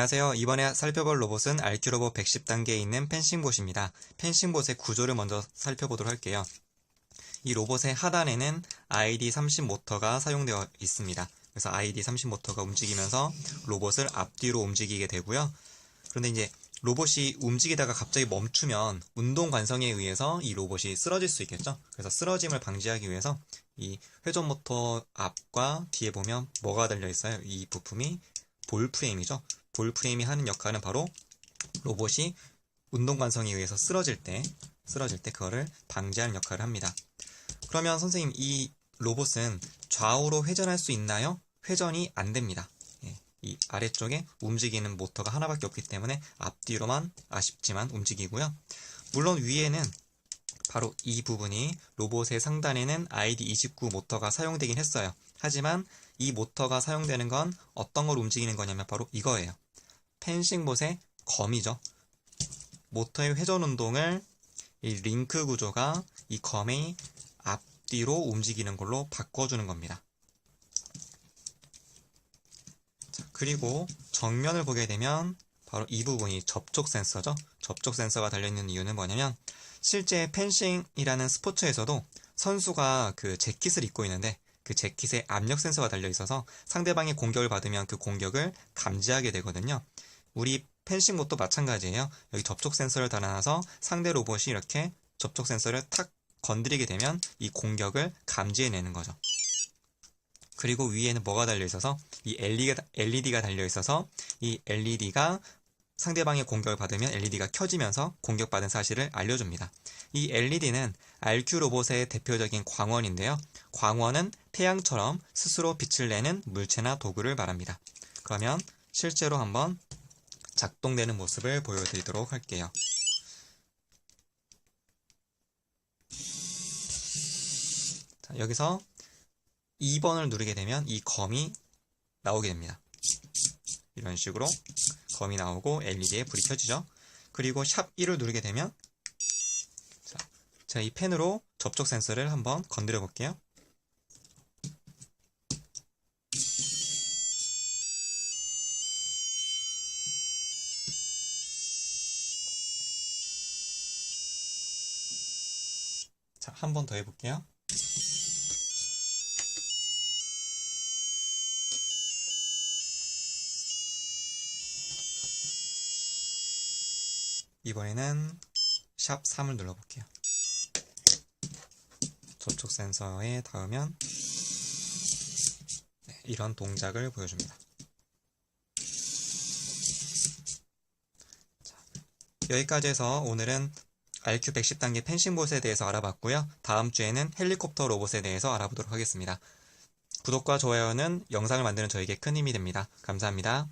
안녕하세요. 이번에 살펴볼 로봇은 RQ로봇 110단계에 있는 펜싱봇입니다. 펜싱봇의 구조를 먼저 살펴보도록 할게요. 이 로봇의 하단에는 ID30 모터가 사용되어 있습니다. 그래서 ID30 모터가 움직이면서 로봇을 앞뒤로 움직이게 되고요. 그런데 이제 로봇이 움직이다가 갑자기 멈추면 운동 관성에 의해서 이 로봇이 쓰러질 수 있겠죠. 그래서 쓰러짐을 방지하기 위해서 이 회전 모터 앞과 뒤에 보면 뭐가 달려 있어요? 이 부품이 볼 프레임이죠. 볼 프레임이 하는 역할은 바로 로봇이 운동 관성에 의해서 쓰러질 때 쓰러질 때 그거를 방지하는 역할을 합니다. 그러면 선생님 이 로봇은 좌우로 회전할 수 있나요? 회전이 안 됩니다. 예, 이 아래쪽에 움직이는 모터가 하나밖에 없기 때문에 앞뒤로만 아쉽지만 움직이고요. 물론 위에는 바로 이 부분이 로봇의 상단에는 ID29 모터가 사용되긴 했어요. 하지만 이 모터가 사용되는 건 어떤 걸 움직이는 거냐면 바로 이거예요. 펜싱봇의 검이죠. 모터의 회전 운동을 이 링크 구조가 이 검의 앞뒤로 움직이는 걸로 바꿔주는 겁니다. 자, 그리고 정면을 보게 되면 바로 이 부분이 접촉 센서죠. 접촉 센서가 달려있는 이유는 뭐냐면 실제 펜싱이라는 스포츠에서도 선수가 그 재킷을 입고 있는데 그 재킷에 압력 센서가 달려 있어서 상대방이 공격을 받으면 그 공격을 감지하게 되거든요. 우리 펜싱봇도 마찬가지예요. 여기 접촉 센서를 달아놔서 상대 로봇이 이렇게 접촉 센서를 탁 건드리게 되면 이 공격을 감지해내는 거죠. 그리고 위에는 뭐가 달려 있어서 이 LED가 달려 있어서 이 LED가 상대방의 공격을 받으면 LED가 켜지면서 공격받은 사실을 알려줍니다. 이 LED는 RQ 로봇의 대표적인 광원인데요. 광원은 태양처럼 스스로 빛을 내는 물체나 도구를 말합니다. 그러면 실제로 한번 작동되는 모습을 보여드리도록 할게요. 자, 여기서 2번을 누르게 되면 이 검이 나오게 됩니다. 이런 식으로 검이 나오고 LED에 불이 켜지죠. 그리고 샵 1을 누르게 되면 자, 제가 이 펜으로 접촉 센서를 한번 건드려 볼게요. 자, 한 번 더 해볼게요. 이번에는 샵 3을 눌러볼게요. 접촉 센서에 닿으면 네, 이런 동작을 보여줍니다. 자, 여기까지 해서 오늘은 RQ 110단계 펜싱봇에 대해서 알아봤고요. 다음 주에는 헬리콥터 로봇에 대해서 알아보도록 하겠습니다. 구독과 좋아요는 영상을 만드는 저에게 큰 힘이 됩니다. 감사합니다.